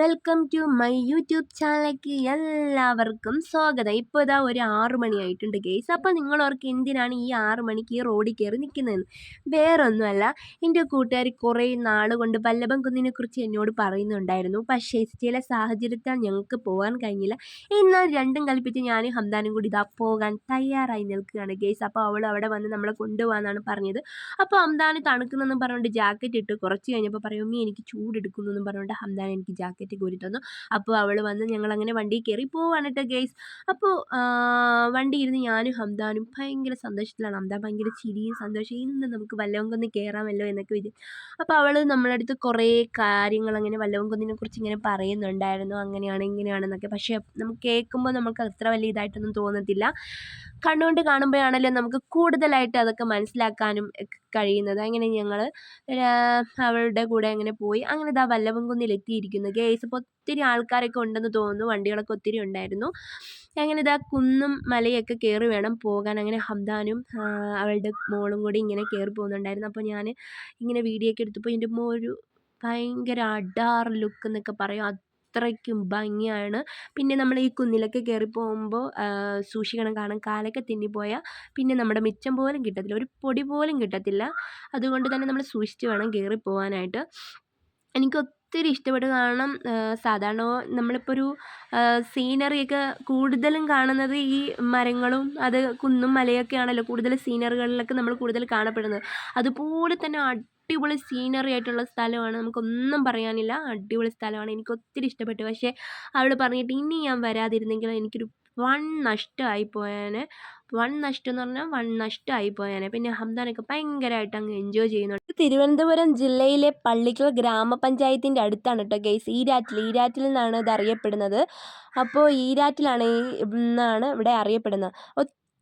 Welcome to my YouTube ചാനലിലേക്ക് എല്ലാവർക്കും സ്വാഗതം. ഇപ്പോൾ ഇതാ ഒരു ആറു മണിയായിട്ടുണ്ട് ഗെയ്സ് അപ്പോൾ നിങ്ങളവർക്ക് എന്തിനാണ് ഈ ആറു മണിക്ക് ഈ റോഡിൽ കയറി നിൽക്കുന്നതെന്ന്? വേറൊന്നുമല്ല എന്റെ കൂട്ടുകാർ കുറേ നാൾ കൊണ്ട് വല്ലഭം കുന്നിനെ കുറിച്ച് എന്നോട് പറയുന്നുണ്ടായിരുന്നു. പക്ഷേ ചില സാഹചര്യത്താൽ ഞങ്ങൾക്ക് പോകാൻ കഴിഞ്ഞില്ല. എന്നാൽ രണ്ടും കൽപ്പിച്ച് ഞാൻ ഹംദാനും കൂടി ഇതാ പോകാൻ തയ്യാറായി നിൽക്കുകയാണ് ഗെയ്സ് അപ്പോൾ അവൾ അവിടെ വന്ന് നമ്മളെ കൊണ്ടുപോകാനാണ് പറഞ്ഞത്. അപ്പോൾ ഹംദാന് തണുക്കുന്നെന്നും പറഞ്ഞുകൊണ്ട് ജാക്കറ്റ് ഇട്ട് കുറച്ച് കഴിഞ്ഞപ്പോൾ പറയും മീ എനിക്ക് ചൂടെടുക്കുന്നു എന്നും പറഞ്ഞുകൊണ്ട് ഹംദാൻ എനിക്ക് ജാക്കറ്റ് കോരി തന്നു അപ്പോൾ അവൾ വന്ന് ഞങ്ങളങ്ങനെ വണ്ടി കയറി പോവാണ് കേട്ടോ ഗേസ് അപ്പോൾ വണ്ടി ഇരുന്ന് ഞാനും ഹംദാനും ഭയങ്കര സന്തോഷത്തിലാണ്. ഹംദാൻ ഭയങ്കര ചിരിയും സന്തോഷം ഇന്ന് നമുക്ക് വല്ലവങ്കൊന്ന് കയറാമല്ലോ എന്നൊക്കെ വിചാരിച്ചു അപ്പോൾ അവൾ നമ്മളെ അടുത്ത് കുറേ കാര്യങ്ങൾ അങ്ങനെ വല്ലവങ്കൊന്നിനെ കുറിച്ച് ഇങ്ങനെ പറയുന്നുണ്ടായിരുന്നു. അങ്ങനെയാണ് ഇങ്ങനെയാണെന്നൊക്കെ പക്ഷേ നമുക്ക് കേൾക്കുമ്പോൾ നമുക്ക് അത്ര വലിയ ഇതായിട്ടൊന്നും തോന്നത്തില്ല. കണ്ണുകൊണ്ട് കാണുമ്പോഴാണല്ലോ നമുക്ക് കൂടുതലായിട്ട് അതൊക്കെ മനസ്സിലാക്കാനും കഴിയുന്നത്. അങ്ങനെ ഞങ്ങൾ അവളുടെ കൂടെ അങ്ങനെ പോയി. അങ്ങനെ ഇതാ വല്ലഭൻകുന്നിൽ എത്തിയിരിക്കുന്നു ഗേസ് അപ്പോൾ ഒത്തിരി ആൾക്കാരൊക്കെ ഉണ്ടെന്ന് തോന്നുന്നു. വണ്ടികളൊക്കെ ഒത്തിരി ഉണ്ടായിരുന്നു. അങ്ങനെ ഇതാ കുന്നും മലയൊക്കെ കയറി വേണം പോകാൻ. അങ്ങനെ ഹംദാനും അവളുടെ മോളും കൂടി ഇങ്ങനെ കയറി പോകുന്നുണ്ടായിരുന്നു. അപ്പോൾ ഞാൻ ഇങ്ങനെ വീഡിയോ ഒക്കെ എടുത്തപ്പോൾ എന്റെ മോ ഒരു ഭയങ്കര അഡാർ ലുക്ക് എന്നൊക്കെ പറയും. അത്രയ്ക്കും ഭംഗിയാണ്. പിന്നെ നമ്മൾ ഈ കുന്നിലൊക്കെ കയറി പോകുമ്പോൾ സൂക്ഷിക്കണം കാരണം കാലൊക്കെ തെന്നിപ്പോയാൽ പിന്നെ നമ്മുടെ മിച്ചം പോലും കിട്ടത്തില്ല. ഒരു പൊടി പോലും കിട്ടത്തില്ല. അതുകൊണ്ട് തന്നെ നമ്മൾ സൂക്ഷിച്ച് വേണം കയറി പോകാനായിട്ട് എനിക്ക് ഒത്തിരി ഇഷ്ടപ്പെട്ടു കാരണം സാധാരണ നമ്മളിപ്പോൾ ഒരു സീനറിയൊക്കെ കൂടുതലും കാണുന്നത് ഈ മരങ്ങളും അത് കുന്നും മലയൊക്കെ ആണല്ലോ കൂടുതൽ സീനറികളിലൊക്കെ നമ്മൾ കൂടുതൽ കാണപ്പെടുന്നത്. അതുപോലെ തന്നെ അടിപൊളി സീനറി ആയിട്ടുള്ള സ്ഥലമാണ്. നമുക്കൊന്നും പറയാനില്ല. അടിപൊളി സ്ഥലമാണ്. എനിക്ക് ഒത്തിരി ഇഷ്ടപ്പെട്ടു. പക്ഷേ അവൾ പറഞ്ഞിട്ട് ഇനി ഞാൻ വരാതിരുന്നെങ്കിൽ എനിക്കൊരു വൺ നഷ്ടമായി പോയേനെ. വൺ നഷ്ടം എന്ന് പറഞ്ഞാൽ വൺ നഷ്ടമായി പോയേനെ. പിന്നെ ഹംദാനൊക്കെ ഭയങ്കരമായിട്ട് അങ്ങ് എൻജോയ് ചെയ്യുന്നുണ്ട് തിരുവനന്തപുരം ജില്ലയിലെ പള്ളിക്കൽ ഗ്രാമപഞ്ചായത്തിന്റെ അടുത്താണ് കേട്ടോ ഗെയ്സ് ഈരാറ്റിൽ. ഈരാറ്റിൽ നിന്നാണ് ഇത് അറിയപ്പെടുന്നത്. അപ്പോൾ ഈരാറ്റിലാണ് ഈ എന്നാണ് ഇവിടെ അറിയപ്പെടുന്നത്.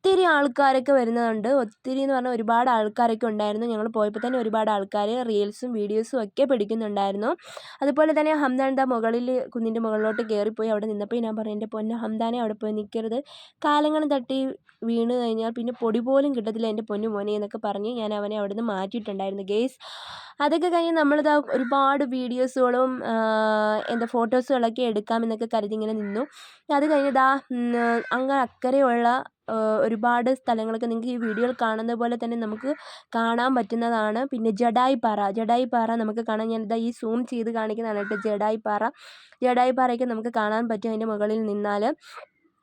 ഒത്തിരി ആൾക്കാരൊക്കെ വരുന്നതുണ്ട്. ഒത്തിരി എന്ന് പറഞ്ഞാൽ ഒരുപാട് ആൾക്കാരൊക്കെ ഉണ്ടായിരുന്നു. ഞങ്ങൾ പോയപ്പോൾ തന്നെ ഒരുപാട് ആൾക്കാർ റീൽസും വീഡിയോസും ഒക്കെ പിടിക്കുന്നുണ്ടായിരുന്നു. അതുപോലെ തന്നെ ഹംദാൻ മുകളിൽ കുന്നിന്റെ മുകളിലോട്ട് കയറിപ്പോയി അവിടെ നിന്നപ്പോൾ ഞാൻ പറഞ്ഞു എന്റെ പൊന്നെ ഹംദാനെ അവിടെ പോയി നിൽക്കരുത്. കാലങ്ങളും തട്ടി വീണ് കഴിഞ്ഞാൽ പിന്നെ പൊടി പോലും കിട്ടത്തില്ല എന്റെ പൊന്നു മോനെ എന്നൊക്കെ പറഞ്ഞ് ഞാൻ അവനെ അവിടെ നിന്ന് മാറ്റിയിട്ടുണ്ടായിരുന്നു. ഗേസ് അതൊക്കെ കഴിഞ്ഞ് നമ്മളിതാ ഒരുപാട് വീഡിയോസുകളും എന്താ ഫോട്ടോസുകളൊക്കെ എടുക്കാമെന്നൊക്കെ കരുതി ഇങ്ങനെ നിന്നു. അത് കഴിഞ്ഞ് അങ്ങ് അക്കരെയുള്ള ഒരുപാട് സ്ഥലങ്ങളൊക്കെ നിങ്ങൾക്ക് ഈ വീഡിയോയിൽ കാണുന്ന പോലെ തന്നെ നമുക്ക് കാണാൻ പറ്റുന്നതാണ്. പിന്നെ ജഡായി പാറ ജഡായി പാറ നമുക്ക് കാണാൻ ഞാൻ ഇതാ ഈ സൂം ചെയ്ത് കാണിക്കുന്നതാണ് കേട്ടോ. ജഡായി പാറ ജഡായി പാറയൊക്കെ നമുക്ക് കാണാൻ പറ്റും അതിന്റെ മുകളിൽ നിന്നാൽ.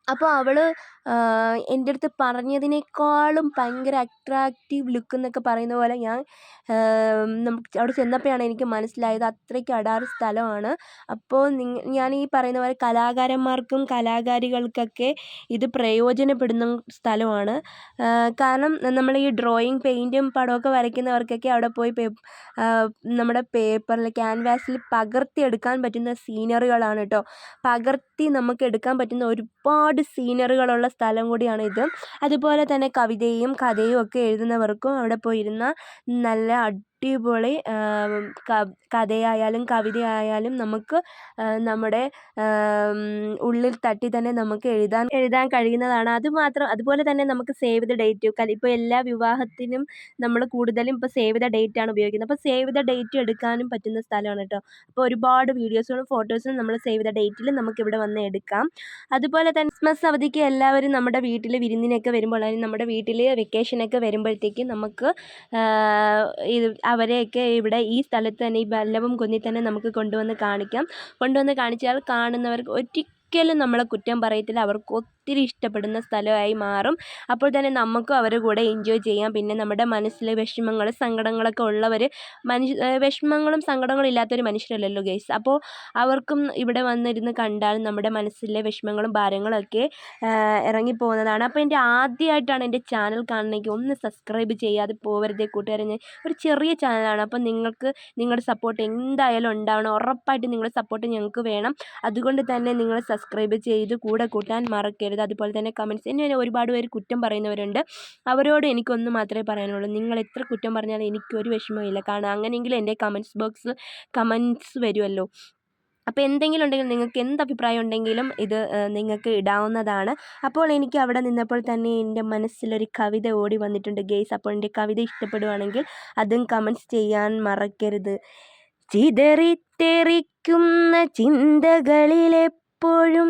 അപ്പോൾ അവൾ എന്റെ അടുത്ത് പറഞ്ഞതിനേക്കാളും ഭയങ്കര അട്രാക്റ്റീവ് ലുക്ക് എന്നൊക്കെ പറയുന്ന പോലെ ഞാൻ നമുക്ക് അവിടെ ചെന്നപ്പോഴാണ് എനിക്ക് മനസ്സിലായത് അത്രയ്ക്ക് അടാറ് സ്ഥലമാണ്. അപ്പോൾ ഞാൻ ഈ പറയുന്ന പോലെ കലാകാരന്മാർക്കും കലാകാരികൾക്കൊക്കെ ഇത് പ്രയോജനപ്പെടുന്ന സ്ഥലമാണ്. കാരണം നമ്മൾ ഈ ഡ്രോയിങ് പെയിന്റും പടമൊക്കെ വരയ്ക്കുന്നവർക്കൊക്കെ അവിടെ പോയി നമ്മുടെ പേപ്പറിൽ ക്യാൻവാസിൽ പകർത്തിയെടുക്കാൻ പറ്റുന്ന സീനറികളാണ് കേട്ടോ പകർത്തി നമുക്ക് എടുക്കാൻ പറ്റുന്ന ഒരുപാട് സീനറികളുള്ള സ്ഥലം ഇത്. അതുപോലെ തന്നെ കവിതയും കഥയും ഒക്കെ എഴുതുന്നവർക്കും അവിടെ പോയിരുന്നാൽ നല്ല അടിപൊളി കഥയായാലും കവിതയായാലും നമുക്ക് നമ്മുടെ ഉള്ളിൽ തട്ടി തന്നെ നമുക്ക് എഴുതാൻ എഴുതാൻ കഴിയുന്നതാണ്. അതുമാത്രം അതുപോലെ തന്നെ നമുക്ക് സേവ് ദ ഡേറ്റ് ഇപ്പോൾ എല്ലാ വിവാഹത്തിനും നമ്മൾ കൂടുതലും ഇപ്പോൾ സേവ് ദ ഡേറ്റ് ആണ് ഉപയോഗിക്കുന്നത്. അപ്പോൾ സേവ് ദ ഡേറ്റ് എടുക്കാനും പറ്റുന്ന സ്ഥലമാണ് കേട്ടോ അപ്പോൾ ഒരുപാട് വീഡിയോസുകളും ഫോട്ടോസും നമ്മൾ സേവ് ദ ഡേറ്റിൽ നമുക്കിവിടെ വന്ന് എടുക്കാം. അതുപോലെ തന്നെ ക്രിസ്മസ് അവധിക്ക് എല്ലാവരും നമ്മുടെ വീട്ടിൽ വിരുന്നിനൊക്കെ വരുമ്പോൾ അല്ലെങ്കിൽ നമ്മുടെ വീട്ടിൽ വെക്കേഷനൊക്കെ വരുമ്പോഴത്തേക്കും നമുക്ക് ഇത് അവരെയൊക്കെ ഇവിടെ ഈ സ്ഥലത്ത് തന്നെ ഈ വല്ലഭം കുന്നിൽ തന്നെ നമുക്ക് കൊണ്ടുവന്ന് കാണിക്കാം. കൊണ്ടുവന്ന് കാണിച്ചാൽ കാണുന്നവർക്ക് ഒരിക്കലും നമ്മളെ കുറ്റം പറയത്തില്ല. അവർക്ക് ഒത്തിരി ഇഷ്ടപ്പെടുന്ന സ്ഥലമായി മാറും. അപ്പോൾ തന്നെ നമുക്കും അവരുടെ കൂടെ എൻജോയ് ചെയ്യാം. പിന്നെ നമ്മുടെ മനസ്സിൽ വിഷമങ്ങൾ സങ്കടങ്ങളൊക്കെ ഉള്ളവർ മനുഷ്യ വിഷമങ്ങളും സങ്കടങ്ങളും ഇല്ലാത്തൊരു മനുഷ്യരല്ലല്ലോ ഗൈസ് അപ്പോൾ അവർക്കും ഇവിടെ വന്നിരുന്ന് കണ്ടാൽ നമ്മുടെ മനസ്സിലെ വിഷമങ്ങളും ഭാരങ്ങളൊക്കെ ഇറങ്ങിപ്പോകുന്നതാണ്. അപ്പോൾ എന്റെ ആദ്യമായിട്ടാണ് എന്റെ ചാനൽ കാണണമെങ്കിൽ ഒന്ന് സബ്സ്ക്രൈബ് ചെയ്യാതെ പോവരുതേ കൂട്ടുകാരെ. ഒരു ചെറിയ ചാനലാണ് അപ്പോൾ നിങ്ങൾക്ക് നിങ്ങളുടെ സപ്പോർട്ട് എന്തായാലും ഉണ്ടാവണം. ഉറപ്പായിട്ട് നിങ്ങളുടെ സപ്പോർട്ട് ഞങ്ങൾക്ക് വേണം. അതുകൊണ്ട് തന്നെ നിങ്ങൾ സബ്സ്ക്രൈബ് ചെയ്ത് കൂടെ കൂട്ടാൻ മറക്കരുത്. ചെയ്യരുത് അതുപോലെ തന്നെ കമന്റ്സ് എന്നെ ഒരുപാട് പേര് കുറ്റം പറയുന്നവരുണ്ട്. അവരോട് എനിക്കൊന്ന് മാത്രമേ പറയാനുള്ളൂ. നിങ്ങൾ എത്ര കുറ്റം പറഞ്ഞാലും എനിക്കൊരു വിഷമമില്ല കാരണം അങ്ങനെയെങ്കിലും എന്റെ കമന്റ്സ് ബോക്സ് കമന്റ്സ് വരുമല്ലോ. അപ്പോൾ എന്തെങ്കിലും ഉണ്ടെങ്കിൽ നിങ്ങൾക്ക് എന്ത് അഭിപ്രായം ഉണ്ടെങ്കിലും ഇത് നിങ്ങൾക്ക് ഇടാവുന്നതാണ്. അപ്പോൾ എനിക്ക് അവിടെ നിന്നപ്പോൾ തന്നെ എന്റെ മനസ്സിലൊരു കവിത ഓടി വന്നിട്ടുണ്ട്. ഗെയ്സ് അപ്പോൾ എന്റെ കവിത ഇഷ്ടപ്പെടുവാണെങ്കിൽ അതും കമന്റ്സ് ചെയ്യാൻ മറക്കരുത്. ചിതറിത്തെറിക്കുന്ന ചിന്തകളിലെപ്പോഴും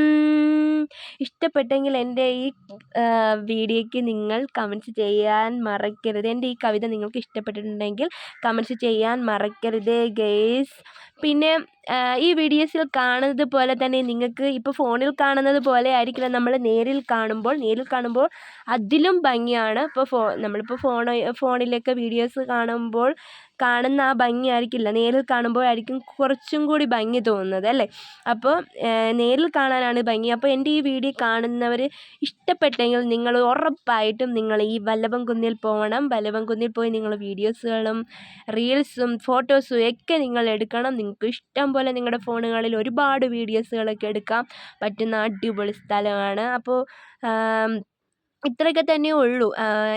ഇഷ്ടപ്പെട്ടെങ്കിൽ എന്റെ ഈ വീഡിയോയ്ക്ക് നിങ്ങൾ കമന്റ്സ് ചെയ്യാൻ മറക്കരുത്. എന്റെ ഈ കവിത നിങ്ങൾക്ക് ഇഷ്ടപ്പെട്ടിട്ടുണ്ടെങ്കിൽ കമന്റ്സ് ചെയ്യാൻ മറക്കരുത് ഗേസ് പിന്നെ ഈ വീഡിയോസിൽ കാണുന്നത് പോലെ തന്നെ നിങ്ങൾക്ക് ഇപ്പോൾ ഫോണിൽ കാണുന്നത് പോലെ ആയിരിക്കില്ല. നമ്മൾ നേരിൽ കാണുമ്പോൾ നേരിൽ കാണുമ്പോൾ അതിലും ഭംഗിയാണ്. ഇപ്പോൾ ഫോ നമ്മളിപ്പോൾ ഫോൺ ഫോണിലൊക്കെ വീഡിയോസ് കാണുമ്പോൾ കാണുന്ന ആ ഭംഗി ആയിരിക്കില്ല. നേരിൽ കാണുമ്പോഴായിരിക്കും കുറച്ചും കൂടി ഭംഗി തോന്നുന്നത് അല്ലേ? അപ്പോൾ നേരിൽ കാണാനാണ് ഭംഗി. അപ്പോൾ എന്റെ ഈ വീഡിയോ കാണുന്നവർ ഇഷ്ടപ്പെട്ടെങ്കിൽ നിങ്ങൾ ഉറപ്പായിട്ടും നിങ്ങൾ ഈ വല്ലഭം കുന്നിൽ പോകണം. വല്ലഭം കുന്നിൽ പോയി നിങ്ങൾ വീഡിയോസുകളും റീൽസും ഫോട്ടോസും ഒക്കെ നിങ്ങൾ എടുക്കണം. നിങ്ങൾക്ക് ഇഷ്ടം പോലെ നിങ്ങളുടെ ഫോണുകളിൽ ഒരുപാട് വീഡിയോസുകളൊക്കെ എടുക്കാം പറ്റുന്ന അടിപൊളി സ്ഥലമാണ്. അപ്പോൾ ഇത്രയൊക്കെ തന്നെ ഉള്ളൂ.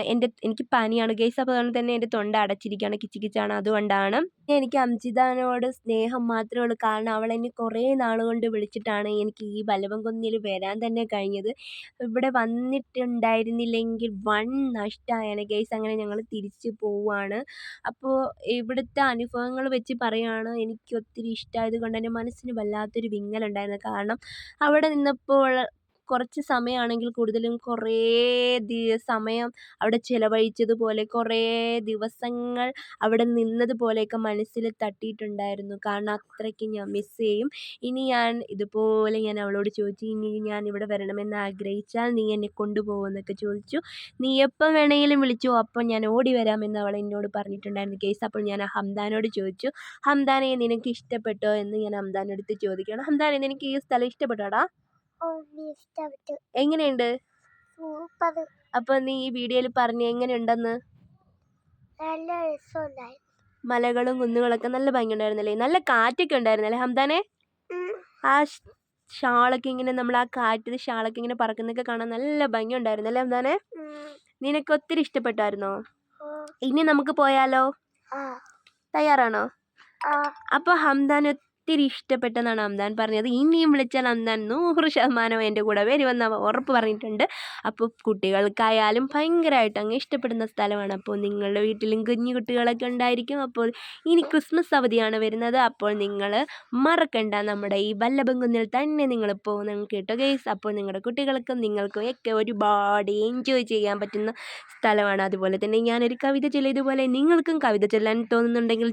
എന്റെ എനിക്ക് പനിയാണ്. ഗൈസ് അപ്പോൾ അതുകൊണ്ട് തന്നെ എന്റെ തൊണ്ട അടച്ചിരിക്കുകയാണ്. കിച്ചി കിച്ചാണ് അതുകൊണ്ടാണ്. എനിക്ക് അംജിതാനോട് സ്നേഹം മാത്രമേ ഉള്ളൂ. കാരണം അവൾ എന്നെ കുറേ നാളുകൊണ്ട് കൊണ്ട് വിളിച്ചിട്ടാണ് എനിക്ക് ഈ കുന്നിൽ വരാൻ തന്നെ കഴിഞ്ഞത്. ഇവിടെ വന്നിട്ടുണ്ടായിരുന്നില്ലെങ്കിൽ വൺ നഷ്ടമായാണ് ഗൈസ് അങ്ങനെ ഞങ്ങൾ തിരിച്ചു പോവുകയാണ് അപ്പോൾ ഇവിടുത്തെ അനുഭവങ്ങൾ വെച്ച് പറയുകയാണ് എനിക്ക് ഒത്തിരി ഇഷ്ടമായത് കൊണ്ട് എന്റെ മനസ്സിന് വല്ലാത്തൊരു വിങ്ങലുണ്ടായിരുന്നു. കാരണം അവിടെ നിന്നപ്പോൾ കുറച്ച് സമയമാണെങ്കിൽ കൂടുതലും കുറേ സമയം അവിടെ ചിലവഴിച്ചതുപോലെ കുറേ ദിവസങ്ങൾ അവിടെ നിന്നതുപോലെയൊക്കെ മനസ്സിൽ തട്ടിയിട്ടുണ്ടായിരുന്നു. കാരണം അത്രയ്ക്ക് ഞാൻ മിസ് ചെയ്യും. ഇനി ഞാൻ ഇതുപോലെ ഞാൻ അവളോട് ചോദിച്ചു ഇനി ഞാൻ ഇവിടെ വരണമെന്ന് ആഗ്രഹിച്ചാൽ നീ എന്നെ കൊണ്ടുപോകുമെന്നൊക്കെ ചോദിച്ചു. നീ എപ്പം വേണമെങ്കിലും വിളിച്ചു അപ്പം ഞാൻ ഓടി വരാമെന്ന് അവൾ എന്നോട് പറഞ്ഞിട്ടുണ്ടായിരുന്നു കേസ്. അപ്പോൾ ഞാൻ ഹംദാനോട് ചോദിച്ചു ഹംദാനെ നിനക്ക് ഇഷ്ടപ്പെട്ടോ? എന്ന് ഞാൻ ഹംദാനടുത്ത് ചോദിക്കുകയാണ്. ഹംദാനെ നിനക്ക് ഈ സ്ഥലം ഇഷ്ടപ്പെട്ടോടാ എങ്ങനെയുണ്ട്? അപ്പൊ നീ ഈ വീഡിയോയിൽ പറഞ്ഞ എങ്ങനെയുണ്ടെന്ന്? മലകളും കുന്നുകളൊക്കെ നല്ല ഭംഗിയുണ്ടായിരുന്നല്ലേ? നല്ല കാറ്റൊക്കെ ഉണ്ടായിരുന്നല്ലേ ഹംദാനെ? ആ ഷാളൊക്കെ ഇങ്ങനെ നമ്മൾ ആ കാറ്റിൽ ഷാളൊക്കെ ഇങ്ങനെ പറക്കുന്നൊക്കെ കാണാൻ നല്ല ഭംഗി ഉണ്ടായിരുന്നല്ലേ ഹംദാനെ നിനക്ക് ഒത്തിരി ഇഷ്ടപ്പെട്ടായിരുന്നോ? ഇനി നമുക്ക് പോയാലോ? തയ്യാറാണോ? അപ്പൊ ഹംദാൻ ഒത്തിരി ഇഷ്ടപ്പെട്ടെന്നാണ് അംദാൻ പറഞ്ഞത്. ഇനിയും വിളിച്ചാൽ അംദാൻ നൂറ് ശതമാനം എന്റെ കൂടെ വരുമെന്ന് ഉറപ്പ് പറഞ്ഞിട്ടുണ്ട്. അപ്പോൾ കുട്ടികൾക്കായാലും ഭയങ്കരമായിട്ട് അങ്ങ് ഇഷ്ടപ്പെടുന്ന സ്ഥലമാണ്. അപ്പോൾ നിങ്ങളുടെ വീട്ടിലും കുഞ്ഞു കുട്ടികളൊക്കെ ഉണ്ടായിരിക്കും. അപ്പോൾ ഇനി ക്രിസ്മസ് അവധിയാണ് വരുന്നത്. അപ്പോൾ നിങ്ങൾ മറക്കണ്ട. നമ്മുടെ ഈ വല്ലഭംകുന്നിൽ തന്നെ നിങ്ങൾ പോകുന്ന കേട്ടോ ഗേസ്. അപ്പോൾ നിങ്ങളുടെ കുട്ടികൾക്കും നിങ്ങൾക്കും ഒക്കെ ഒരുപാട് എൻജോയ് ചെയ്യാൻ പറ്റുന്ന സ്ഥലമാണ്. അതുപോലെ തന്നെ ഞാനൊരു കവിത ചൊല്ലിയതുപോലെ നിങ്ങൾക്കും കവിത ചൊല്ലാൻ തോന്നുന്നുണ്ടെങ്കിൽ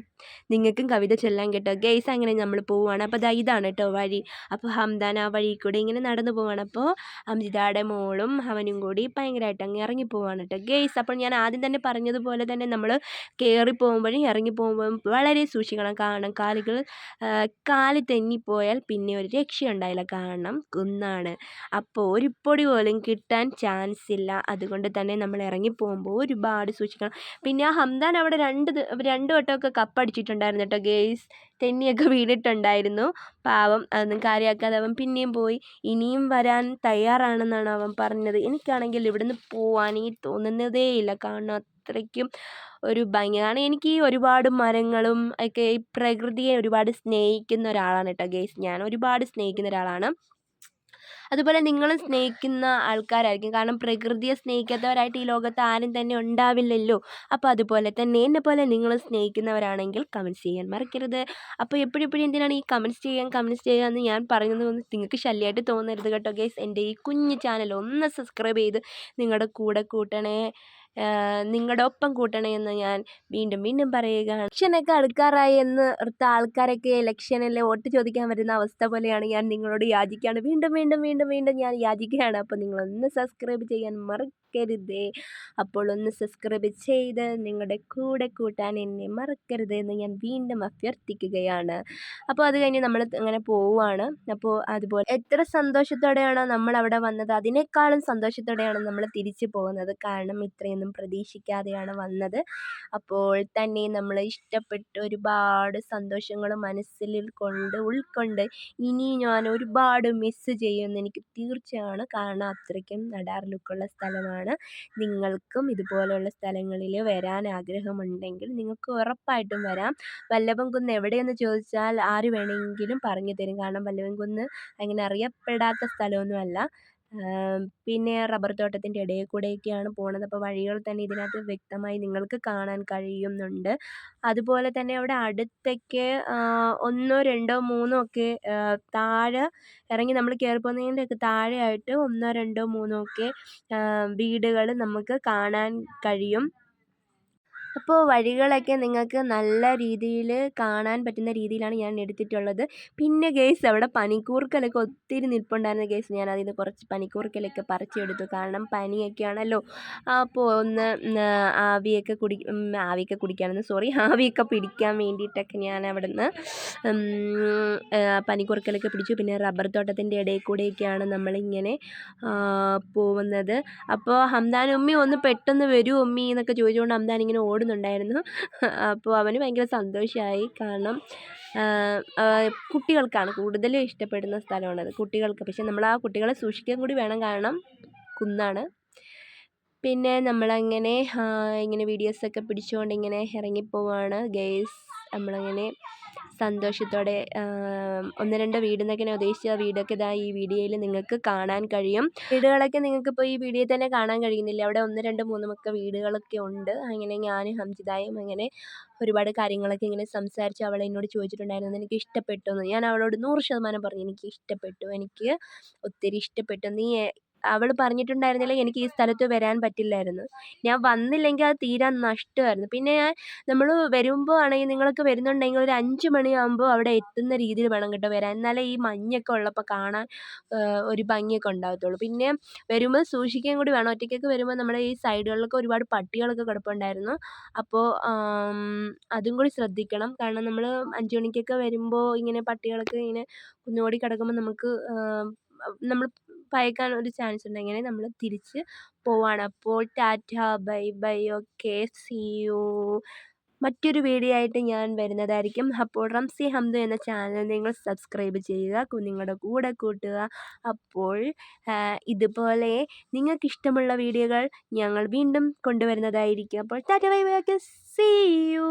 നിങ്ങൾക്കും കവിത ചൊല്ലാൻ കേട്ടോ ഗേസ്. അങ്ങനെ നമ്മൾ പോവുകയാണ് അപ്പോൾ ദാ ഇതാണ് കേട്ടോ വഴി. അപ്പോൾ ഹംദാൻ ആ വഴി കൂടെ ഇങ്ങനെ നടന്നു പോവുകയാണ് അപ്പോൾ അംജിതയുടെ മോളും അവനും കൂടി ഭയങ്കരമായിട്ട് അങ്ങ് ഇറങ്ങി പോവുകയാണ് കേട്ടോ ഗെയ്സ് അപ്പോൾ ഞാൻ ആദ്യം തന്നെ പറഞ്ഞതുപോലെ തന്നെ നമ്മൾ കയറി പോകുമ്പോഴും ഇറങ്ങി പോകുമ്പോഴും വളരെ സൂക്ഷിക്കണം. കാരണം കാലുകൾ കാൽ തെന്നിപ്പോയാൽ പിന്നെ ഒരു രക്ഷയുണ്ടായില്ല. കാരണം കുന്നാണ്. അപ്പോൾ ഒരു പൊടി പോലും കിട്ടാൻ ചാൻസ് ഇല്ല. അതുകൊണ്ട് തന്നെ നമ്മൾ ഇറങ്ങി പോകുമ്പോൾ ഒരുപാട് സൂക്ഷിക്കണം. പിന്നെ ആ ഹംദാൻ അവിടെ രണ്ട് രണ്ട് വട്ടമൊക്കെ കപ്പടിച്ചിട്ടുണ്ടായിരുന്നു കേട്ടോ ഗെയ്സ്. തെന്നിയൊക്കെ വീണിട്ടുണ്ടായിരുന്നു. പാവം അതൊന്നും കാര്യമാക്കാതെ അവൻ പിന്നെയും പോയി. ഇനിയും വരാൻ തയ്യാറാണെന്നാണ് അവൻ പറഞ്ഞത്. എനിക്കാണെങ്കിൽ ഇവിടുന്ന് പോവാനേ തോന്നുന്നതേയില്ല കാരണം അത്രയ്ക്കും ഒരു ഭംഗിയാണ് എനിക്ക് ഒരുപാട് മരങ്ങളും ഒക്കെ ഈ പ്രകൃതിയെ ഒരുപാട് സ്നേഹിക്കുന്ന ഒരാളാണ് കേട്ടോ ഗേസ്. ഞാൻ ഒരുപാട് സ്നേഹിക്കുന്ന ഒരാളാണ്. അതുപോലെ നിങ്ങളും സ്നേഹിക്കുന്ന ആൾക്കാരായിരിക്കും. കാരണം പ്രകൃതിയെ സ്നേഹിക്കാത്തവരായിട്ട് ഈ ലോകത്ത് ആരും തന്നെ ഉണ്ടാവില്ലല്ലോ. അപ്പോൾ അതുപോലെ തന്നെ എന്നെ പോലെ നിങ്ങൾ സ്നേഹിക്കുന്നവരാണെങ്കിൽ കമന്റ്സ് ചെയ്യാൻ മറക്കരുത്. അപ്പോൾ എപ്പോഴും എപ്പോഴും എന്തിനാണ് ഈ കമന്റ്സ് ചെയ്യാൻ കമന്റ്സ് ചെയ്യുക എന്ന് ഞാൻ പറയുന്നത് നിങ്ങൾക്ക് ശല്യമായിട്ട് തോന്നരുത് കേട്ടോ ഗൈസ് എന്റെ ഈ കുഞ്ഞു ചാനൽ ഒന്ന് സബ്സ്ക്രൈബ് ചെയ്ത് നിങ്ങളുടെ കൂടെ കൂട്ടണേ. നിങ്ങളുടെ ഒപ്പം കൂട്ടണമെന്ന് ഞാൻ വീണ്ടും വീണ്ടും പറയുകയാണ്. ഇലക്ഷനൊക്കെ അടുക്കാറായി എന്ന് ഓർത്ത ആൾക്കാരൊക്കെ ഇലക്ഷനിൽ വോട്ട് ചോദിക്കാൻ വരുന്ന അവസ്ഥ പോലെയാണ് ഞാൻ നിങ്ങളോട് യാചിക്കുകയാണ് വീണ്ടും വീണ്ടും വീണ്ടും വീണ്ടും ഞാൻ യാചിക്കുകയാണ്. അപ്പോൾ നിങ്ങളൊന്ന് സബ്സ്ക്രൈബ് ചെയ്യാൻ മറക്കരുതേ. അപ്പോൾ ഒന്ന് സബ്സ്ക്രൈബ് ചെയ്ത് നിങ്ങളുടെ കൂടെ കൂട്ടാൻ എന്നെ മറക്കരുത് എന്ന് ഞാൻ വീണ്ടും അഭ്യർത്ഥിക്കുകയാണ്. അപ്പോൾ അത് കഴിഞ്ഞ് നമ്മൾ അങ്ങനെ പോവുകയാണ് അപ്പോൾ അതുപോലെ എത്ര സന്തോഷത്തോടെയാണോ നമ്മൾ അവിടെ വന്നത്. അതിനേക്കാളും സന്തോഷത്തോടെയാണ് നമ്മൾ തിരിച്ചു പോകുന്നത്. കാരണം ഇത്രയും ഒന്നും പ്രതീക്ഷിക്കാതെയാണ് വന്നത്. അപ്പോൾ തന്നെ നമ്മൾ ഇഷ്ടപ്പെട്ട് ഒരുപാട് സന്തോഷങ്ങൾ മനസ്സിൽ കൊണ്ട് ഉൾക്കൊണ്ട് ഇനി ഞാൻ ഒരുപാട് മിസ് ചെയ്യുമെന്ന് എനിക്ക് തീർച്ചയാണ് കാരണം അത്രയ്ക്കും നടാർ ലുക്കുള്ള സ്ഥലമാണ്. നിങ്ങൾക്കും ഇതുപോലെയുള്ള സ്ഥലങ്ങളിൽ വരാൻ ആഗ്രഹമുണ്ടെങ്കിൽ നിങ്ങൾക്ക് ഉറപ്പായിട്ടും വരാം. വല്ലഭൻകുന്ന് എവിടെയെന്ന് ചോദിച്ചാൽ ആര് വേണമെങ്കിലും പറഞ്ഞു തരും കാരണം വല്ലഭൻകുന്ന് അങ്ങനെ അറിയപ്പെടാത്ത സ്ഥലമൊന്നുമല്ല. പിന്നെ റബ്ബർ തോട്ടത്തിന്റെ ഇടയിൽ കൂടെയൊക്കെയാണ് പോണത്. അപ്പോൾ വഴികൾ തന്നെ ഇതിനകത്ത് വ്യക്തമായി നിങ്ങൾക്ക് കാണാൻ കഴിയുന്നുണ്ട്. അതുപോലെ തന്നെ അവിടെ അടുത്തൊക്കെ ഒന്നോ രണ്ടോ മൂന്നോ ഒക്കെ താഴെ ഇറങ്ങി നമ്മൾ കയറി പോകുന്നതിന്റെയൊക്കെ താഴെയായിട്ട് ഒന്നോ രണ്ടോ മൂന്നോ ഒക്കെ വീടുകൾ നമുക്ക് കാണാൻ കഴിയും. അപ്പോൾ വഴികളൊക്കെ നിങ്ങൾക്ക് നല്ല രീതിയിൽ കാണാൻ പറ്റുന്ന രീതിയിലാണ് ഞാൻ എടുത്തിട്ടുള്ളത്. പിന്നെ ഗെയ്സ് അവിടെ പനിക്കൂർക്കലൊക്കെ ഒത്തിരി നിൽപ്പുണ്ടായിരുന്ന ഗെയ്സ് ഞാൻ അതിൽ നിന്ന് കുറച്ച് പനിക്കൂർക്കലൊക്കെ പറിച്ചെടുത്തു. കാരണം പനിയൊക്കെ ആണല്ലോ. അപ്പോൾ ഒന്ന് ആവിയൊക്കെ കുടി ആവിയൊക്കെ കുടിക്കാനെന്ന് സോറി ആവിയൊക്കെ പിടിക്കാൻ വേണ്ടിയിട്ടൊക്കെ ഞാൻ അവിടെ നിന്ന് പനിക്കൂർക്കലൊക്കെ പിടിച്ചു. പിന്നെ റബ്ബർ തോട്ടത്തിന്റെ ഇടയിൽ കൂടെയൊക്കെയാണ് നമ്മളിങ്ങനെ പോകുന്നത്. അപ്പോൾ ഹംദാൻ ഉമ്മി ഒന്ന് പെട്ടെന്ന് വരൂ ഉമ്മി എന്നൊക്കെ ചോദിച്ചുകൊണ്ട് ഹംദാൻ ഇങ്ങനെ ഓടുന്നുണ്ടായിരുന്നു. അപ്പോൾ അവന് ഭയങ്കര സന്തോഷമായി കാരണം കുട്ടികൾക്കാണ് കൂടുതലും ഇഷ്ടപ്പെടുന്ന സ്ഥലമാണത്. കുട്ടികൾക്ക് പക്ഷെ നമ്മൾ ആ കുട്ടികളെ സൂക്ഷിക്കാൻ കൂടി വേണം. കാരണം കുന്നാണ്. പിന്നെ നമ്മളങ്ങനെ ഇങ്ങനെ വീഡിയോസൊക്കെ പിടിച്ചുകൊണ്ട് ഇങ്ങനെ ഇറങ്ങിപ്പോവാണ്. ഗെയ്സ് നമ്മളങ്ങനെ സന്തോഷത്തോടെ ഒന്ന് രണ്ട് വീടെന്നൊക്കെ ഞാൻ ഉദ്ദേശിച്ച വീടൊക്കെ ഇതാ ഈ വീഡിയോയിൽ നിങ്ങൾക്ക് കാണാൻ കഴിയും. വീടുകളൊക്കെ നിങ്ങൾക്ക് ഇപ്പോൾ ഈ വീഡിയോയിൽ തന്നെ കാണാൻ കഴിയുന്നില്ല? അവിടെ ഒന്ന് രണ്ട് മൂന്നുമൊക്കെ വീടുകളൊക്കെ ഉണ്ട്. അങ്ങനെ ഞാനും ഹംജിതായും അങ്ങനെ ഒരുപാട് കാര്യങ്ങളൊക്കെ ഇങ്ങനെ സംസാരിച്ച് അവൾ എന്നോട് ചോദിച്ചിട്ടുണ്ടായിരുന്നു. എനിക്ക് ഇഷ്ടപ്പെട്ടു എന്ന്. ഞാൻ അവളോട് നൂറ് ശതമാനം പറഞ്ഞു. എനിക്ക് ഇഷ്ടപ്പെട്ടു. എനിക്ക് ഒത്തിരി ഇഷ്ടപ്പെട്ടു. നീ അവൾ പറഞ്ഞിട്ടുണ്ടായിരുന്നില്ല എനിക്ക് ഈ സ്ഥലത്ത് വരാൻ പറ്റില്ലായിരുന്നു. ഞാൻ വന്നില്ലെങ്കിൽ അത് തീരാൻ നഷ്ടമായിരുന്നു. പിന്നെ ഞാൻ നമ്മൾ വരുമ്പോൾ ആണെങ്കിൽ നിങ്ങളൊക്കെ വരുന്നുണ്ടെങ്കിൽ ഒരു അഞ്ച് മണിയാകുമ്പോൾ അവിടെ എത്തുന്ന രീതിയിൽ വേണം കേട്ടോ വരാൻ. എന്നാലേ ഈ മഞ്ഞൊക്കെ ഉള്ളപ്പോൾ കാണാൻ ഒരു ഭംഗിയൊക്കെ ഉണ്ടാകത്തുള്ളൂ. പിന്നെ വരുമ്പോൾ സൂക്ഷിക്കുകയും കൂടി വേണം. ഒറ്റയ്ക്കൊക്കെ വരുമ്പോൾ നമ്മുടെ ഈ സൈഡുകളിലൊക്കെ ഒരുപാട് പട്ടികളൊക്കെ കിടപ്പുണ്ടായിരുന്നു. അപ്പോൾ അതും കൂടി ശ്രദ്ധിക്കണം. കാരണം നമ്മൾ അഞ്ച് മണിക്കൊക്കെ വരുമ്പോൾ ഇങ്ങനെ പട്ടികളൊക്കെ ഇങ്ങനെ കുന്നോടി കിടക്കുമ്പോൾ നമുക്ക് നമ്മൾ ഭയക്കാൻ ഒരു ചാൻസ് ഉണ്ട് അങ്ങനെ നമ്മൾ തിരിച്ച് പോവാണ്. അപ്പോൾ tata bye bye okay see you മറ്റൊരു വീഡിയോ ആയിട്ട് ഞാൻ വരുന്നതായിരിക്കും. അപ്പോൾ റംസി ഹംദു എന്ന ചാനൽ നിങ്ങൾ സബ്സ്ക്രൈബ് ചെയ്യുക. നിങ്ങളുടെ കൂടെ കൂട്ടുക. അപ്പോൾ ഇതുപോലെ നിങ്ങൾക്ക് ഇഷ്ടമുള്ള വീഡിയോകൾ ഞങ്ങൾ വീണ്ടും കൊണ്ടുവരുന്നതായിരിക്കും. അപ്പോൾ tata bye bye okay see you